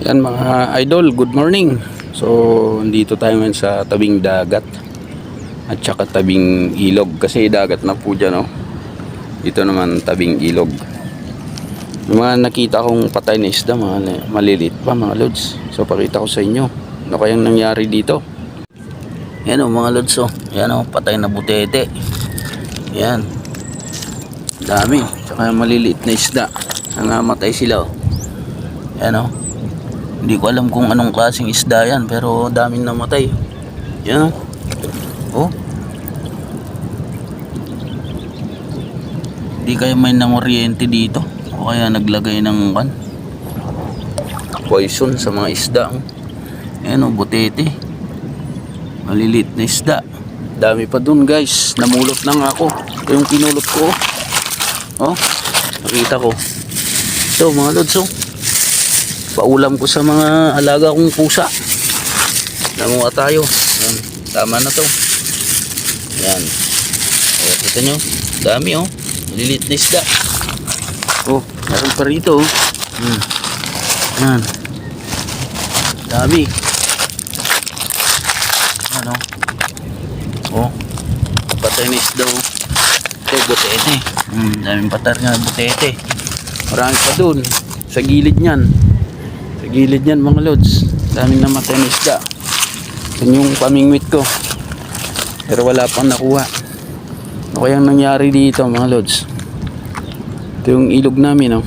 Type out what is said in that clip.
Yan mga idol, good morning. So, dito tayo ngayon sa tabing dagat. At saka tabing ilog. Kasi dagat na po dyan, oh. Dito naman tabing ilog. Yung mga nakita kong patay na isda, mga maliliit pa, mga lods. So, pakita ko sa inyo. Ano kayang nangyari dito? Yan oh, mga lods, oh. Yan oh, patay na butete. Yan. Dami. Saka yung maliliit na isda. Nangamatay sila, oh. Yan oh. Hindi ko alam kung anong klaseng isda yan, pero daming namatay. Yan oh. Oh. Hindi kaya may namoryente dito. O kaya naglagay ng kan. Poison sa mga isda. oh. Yan oh, butete. Malilit na isda. Dami pa dun guys. Namulot na nga ako. Yung pinulot ko. Oh. Nakita ko. Ito mga lods oh. Paulam ko sa mga alaga kong pusa. Namuha tayo. Yan. Tama na to. Yan. O, kita nyo. Dami oh. Malilit na isda. Oh, meron pa rito oh. Hmm. Yan. Dami. Ano? Oh. Patay na isda oh. Ito, butete. Hmm, daming patar nga butete. Marami pa dun. Sa gilid niyan. Sa gilid niyan mga lods. Daming namatay na isda. Yan yung pamingwit ko. Pero wala pang nakuha. Ano kayang nangyari dito mga lods? Ito yung ilog namin oh.